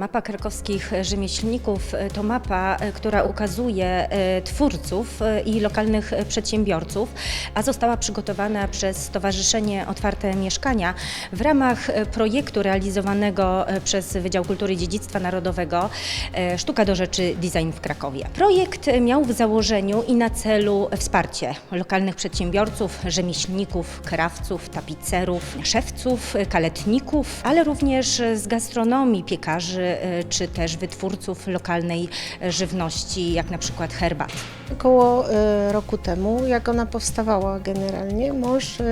Mapa krakowskich rzemieślników to mapa, e, która ukazuje e, twórców e, i lokalnych przedsiębiorców, a została przygotowana przez Stowarzyszenie Otwarte Mieszkania w ramach projektu realizowanego przez Wydział Kultury i Dziedzictwa Narodowego Sztuka do Rzeczy Design w Krakowie. Projekt miał w założeniu i na celu wsparcie lokalnych przedsiębiorców, rzemieślników, krawców, tapicerów, szewców, kaletników, ale również z gastronomii, piekarzy czy też wytwórców lokalnej e, żywności, jak na przykład herbat. Około e, roku temu, jak ona powstawała generalnie, mąż e,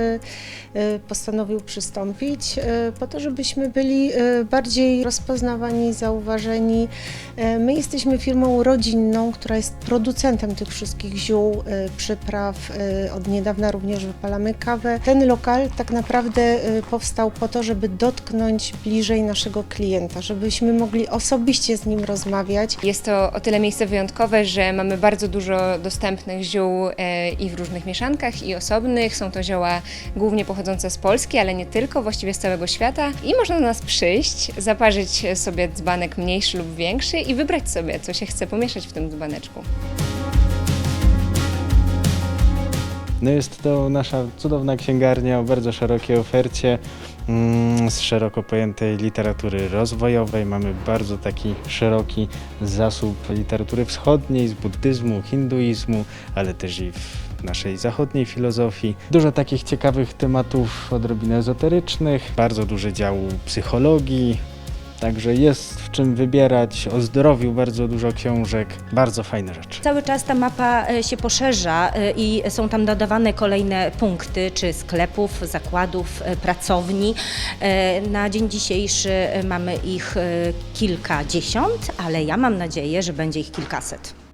e, postanowił przystąpić e, po to, żebyśmy byli e, bardziej rozpoznawani, zauważeni. E, My jesteśmy firmą rodzinną, która jest producentem tych wszystkich ziół, e, przypraw. E, Od niedawna również wypalamy kawę. Ten lokal tak naprawdę e, powstał po to, żeby dotknąć bliżej naszego klienta, żebyśmy mogli osobiście z nim rozmawiać. Jest to o tyle miejsce wyjątkowe, że mamy bardzo dużo dostępnych ziół e, i w różnych mieszankach, i osobnych. Są to zioła głównie pochodzące z Polski, ale nie tylko, właściwie z całego świata. I można do nas przyjść, zaparzyć sobie dzbanek mniejszy lub większy i wybrać sobie, co się chce pomieszać w tym dzbaneczku. No jest to nasza cudowna księgarnia o bardzo szerokiej ofercie, mm, z szeroko pojętej literatury rozwojowej. Mamy bardzo taki szeroki zasób literatury wschodniej, z buddyzmu, hinduizmu, ale też i w naszej zachodniej filozofii. Dużo takich ciekawych tematów odrobinę ezoterycznych, bardzo duży dział psychologii, Także jest w czym wybierać. O zdrowiu bardzo dużo książek, bardzo fajne rzeczy. Cały czas ta mapa e, się poszerza e, i są tam dodawane kolejne punkty, czy sklepów, zakładów, e, pracowni. Na dzień dzisiejszy mamy ich kilkadziesiąt, ale ja mam nadzieję, że będzie ich kilkaset.